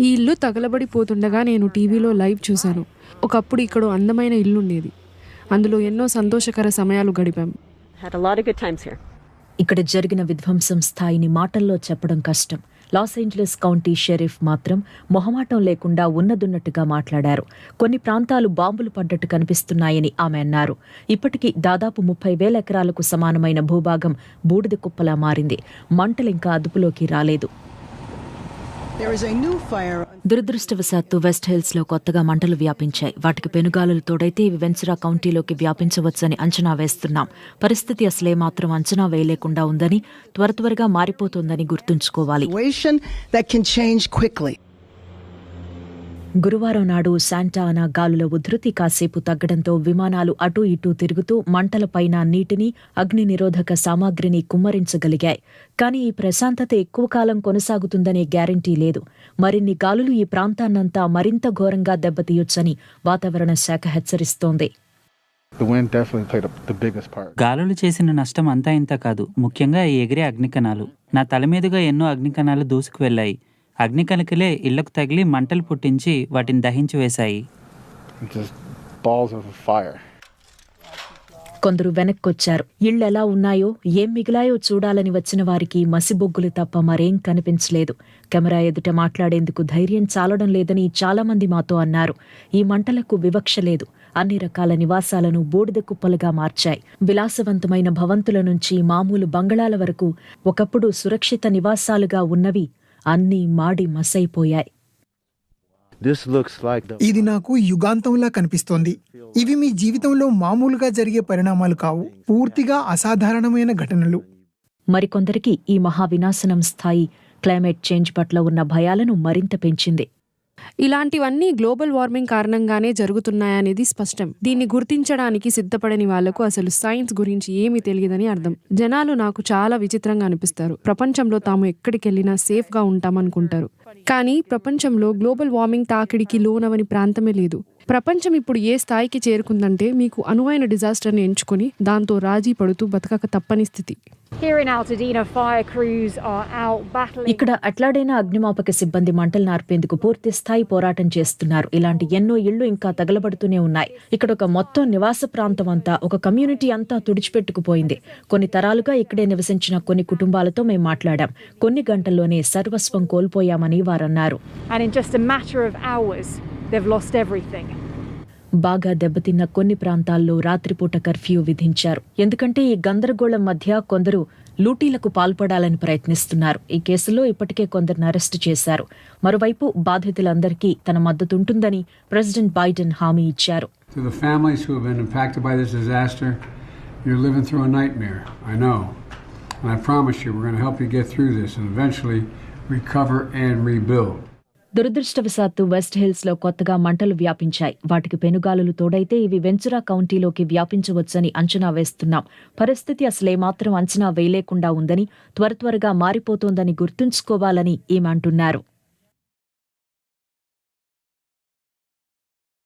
ఈ ఇల్లు తగలబడిపోతుండగా నేను టీవీలో లైవ్ చూశాను. ఒకప్పుడు ఇక్కడ అందమైన ఇల్లు ఉండేది అందులో ఎన్నో సంతోషకర సమయాలు గడిపాం. ఇక్కడ జరిగిన విధ్వంసం స్థాయిని మాటల్లో చెప్పడం కష్టం. లాస్ ఏంజలస్ కౌంటీ షెరీఫ్ మాత్రం మొహమాటం లేకుండా ఉన్నదున్నట్టుగా మాట్లాడారు. కొన్ని ప్రాంతాలు బాంబులు పడ్డట్టు కనిపిస్తున్నాయని ఆమె అన్నారు. ఇప్పటికీ దాదాపు ముప్పై వేల ఎకరాలకు సమానమైన భూభాగం బూడిద కుప్పలా మారింది. మంటలింకా అదుపులోకి రాలేదు. దురదృష్టవశాత్తు వెస్ట్ హిల్స్లో కొత్తగా మంటలు వ్యాపించాయి. వాటికి పెనుగాలులు తోడైతే ఇవి వెన్సురా కౌంటీలోకి వ్యాపించవచ్చని అంచనా వేస్తున్నాం. పరిస్థితి అసలే మాత్రం అంచనా వేయలేకుండా ఉందని త్వర త్వరగా మారిపోతోందని గుర్తుంచుకోవాలి. గురువారం నాడు శాంటా అనా గాలుల ఉధృతి కాసేపు తగ్గడంతో విమానాలు అటూ ఇటూ తిరుగుతూ మంటలపైన నీటిని అగ్ని నిరోధక సామాగ్రిని కుమ్మరించగలిగాయి. కానీ ఈ ప్రశాంతత ఎక్కువ కాలం కొనసాగుతుందనే గ్యారంటీ లేదు. మరిన్ని గాలులు ఈ ప్రాంతాన్నంతా మరింత ఘోరంగా దెబ్బతీయొచ్చని వాతావరణ శాఖ హెచ్చరిస్తోంది. గాలులు చేసిన నష్టం అంతా ఇంత కాదు. ముఖ్యంగా ఈ ఎగిరే అగ్నికణాలు. నా తల మీదుగా ఎన్నో అగ్నికణాలు దూసుకు వెళ్ళాయి అగ్నికణికలే ఇళ్ళకు తగిలి మంటలు పుట్టించి వాటిని దహించి వేశాయి. కొందరు వెనక్కొచ్చారు. ఇళ్ళెలా ఉన్నాయో ఏం మిగిలాయో చూడాలని వచ్చిన వారికి మసిబొగ్గులు తప్ప మరేం కనిపించలేదు. కెమెరా ఎదుట మాట్లాడేందుకు ధైర్యం చాలడం లేదని చాలా మంది మాతో అన్నారు. ఈ మంటలకు వివక్ష లేదు. అన్ని రకాల నివాసాలను బూడిద కుప్పలుగా మార్చాయి. విలాసవంతమైన భవంతుల నుంచి మామూలు బంగళాల వరకు ఒకప్పుడు సురక్షిత నివాసాలుగా ఉన్నవి అన్నీ మాడి మసైపోయాయి. ఇది నాకు యుగాంతంలా కనిపిస్తోంది. ఇవి మీ జీవితంలో మామూలుగా జరిగే పరిణామాలు కావు. పూర్తిగా అసాధారణమైన ఘటనలు. మరికొందరికి ఈ మహావినాశనం స్థాయి క్లైమేట్ చేంజ్ పట్ల ఉన్న భయాలను మరింత పెంచింది. ఇలాంటివన్నీ గ్లోబల్ వార్మింగ్ కారణంగానే జరుగుతున్నాయనేది స్పష్టం. దీన్ని గుర్తించడానికి సిద్ధపడని వాళ్ళకు అసలు సైన్స్ గురించి ఏమీ తెలియదని అర్థం. జనాలు నాకు చాలా విచిత్రంగా అనిపిస్తారు. ప్రపంచంలో తాము ఎక్కడికెళ్ళినా సేఫ్గా ఉంటామనుకుంటారు. కానీ ప్రపంచంలో గ్లోబల్ వార్మింగ్ తాకిడికి లోనవని ప్రాంతమే లేదు. ప్రపంచం ఇప్పుడు ఏ స్థాయికి చేరుకుందంటే మీకు అనువైన డిజాస్టర్ని ఎంచుకొని దాంతో రాజీ పడుతూ బతకక తప్పని స్థితి. ఇక్కడ అట్లాడైన అగ్నిమాపక సిబ్బంది మంటలు నార్పేందుకు పూర్తి స్థాయి పోరాటం చేస్తున్నారు. ఇలాంటి ఎన్నో ఇళ్ళు ఇంకా తగలబడుతూనే ఉన్నాయి. ఇక్కడ ఒక మొత్తం నివాస ప్రాంతం అంతా ఒక కమ్యూనిటీ అంతా తుడిచిపెట్టుకుపోయింది. కొన్ని తరాలుగా ఇక్కడే నివసించిన కొన్ని కుటుంబాలతో మేము మాట్లాడాం. కొన్ని గంటల్లోనే సర్వస్వం కోల్పోయామని వారన్నారు. they've lost everything. బాగా దెబ్బతిన్న కొన్ని ప్రాంతాల్లో రాత్రిపూట కర్ఫ్యూ విధించారు. ఎందుకంటే ఈ గందరగోళం మధ్య కొందరు లూటీలకు పాల్పడాలని ప్రయత్నిస్తున్నారు. ఈ కేసులో ఇప్పటికే కొందరిని అరెస్టు చేశారు. మరోవైపు బాధితులందరికీ తన మద్దతు ఉంటుందని ప్రెసిడెంట్ బైడెన్ హామీ ఇచ్చారు. Recover and rebuild. దురదృష్టవశాత్తు వెస్ట్ హిల్స్లో కొత్తగా మంటలు వ్యాపించాయి. వాటికి పెనుగాలులు తోడైతే ఇవి వెంచురా కౌంటీలోకి వ్యాపించవచ్చని అంచనా వేస్తున్నాం. పరిస్థితి అసలేమాత్రం అంచనా వేయలేకుండా ఉందని త్వర త్వరగా మారిపోతోందని గుర్తుంచుకోవాలని ఈమె అంటున్నారు.